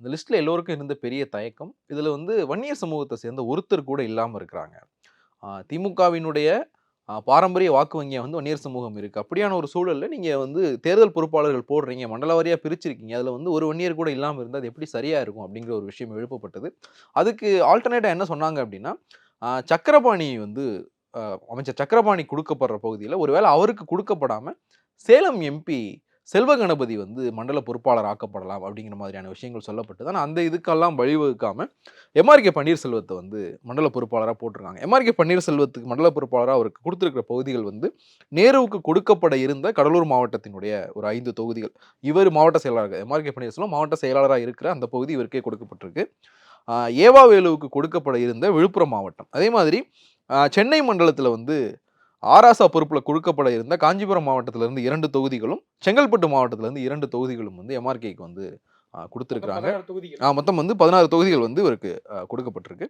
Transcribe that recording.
அந்த லிஸ்ட்டில் எல்லோருக்கும் இருந்த பெரிய தயக்கம். இதில் வந்து வன்னியர் சமூகத்தை சேர்ந்த ஒருத்தர் கூட இல்லாமல் இருக்கிறாங்க. திமுகவினுடைய பாரம்பரிய வாக்கு வங்கியாக வந்து வன்னியர் சமூகம் இருக்குது அப்படியான ஒரு சூழலில் நீங்கள் வந்து தேர்தல் பொறுப்பாளர்கள் போடுறீங்க மண்டல வாரியாக பிரிச்சிருக்கீங்க. அதில் வந்து ஒரு வன்னியர் கூட இல்லாமல் இருந்தால் அது எப்படி சரியாக இருக்கும் அப்படிங்கிற ஒரு விஷயம் எழுப்பப்பட்டது. அதுக்கு ஆல்டர்னேட்டாக என்ன சொன்னாங்க அப்படின்னா சக்கரபாணி வந்து அமைச்சர் சக்கரபாணி கொடுக்கப்படுற பகுதியில் ஒருவேளை அவருக்கு கொடுக்கப்படாமல் சேலம் எம்பி செல்வ கணபதி வந்து மண்டல பொறுப்பாளர் ஆக்கப்படலாம் அப்படிங்கிற மாதிரியான விஷயங்கள் சொல்லப்பட்டது. ஆனால் அந்த இதுக்கெல்லாம் வழிவகுக்காமல் எம்ஆர்கே பன்னீர்செல்வத்தை வந்து மண்டல பொறுப்பாளராக போட்டிருக்காங்க. எம்ஆர்கே பன்னீர்செல்வத்துக்கு மண்டல பொறுப்பாளராக அவருக்கு கொடுத்துருக்கிற பகுதிகள் வந்து நேருவுக்கு கொடுக்கப்பட இருந்த கடலூர் மாவட்டத்தினுடைய ஒரு ஐந்து தொகுதிகள். இவர் மாவட்ட செயலாளர் எம்ஆர்கே பன்னீர்செல்வம் மாவட்ட செயலாளராக இருக்கிற அந்த பகுதி இவருக்கே கொடுக்கப்பட்டிருக்கு. ஏவாவேலுவுக்கு கொடுக்கப்பட இருந்த விழுப்புரம் மாவட்டம். அதே மாதிரி சென்னை மண்டலத்தில் வந்து ஆராசா பொறுப்பில் கொடுக்கப்பட இருந்த காஞ்சிபுரம் மாவட்டத்திலிருந்து இரண்டு தொகுதிகளும் செங்கல்பட்டு மாவட்டத்திலிருந்து இரண்டு தொகுதிகளும் வந்து எம்ஆர்கேக்கு வந்து கொடுத்திருக்கிறாங்க. மொத்தம் வந்து பதினாறு தொகுதிகள் வந்து இவருக்கு கொடுக்கப்பட்டிருக்கு.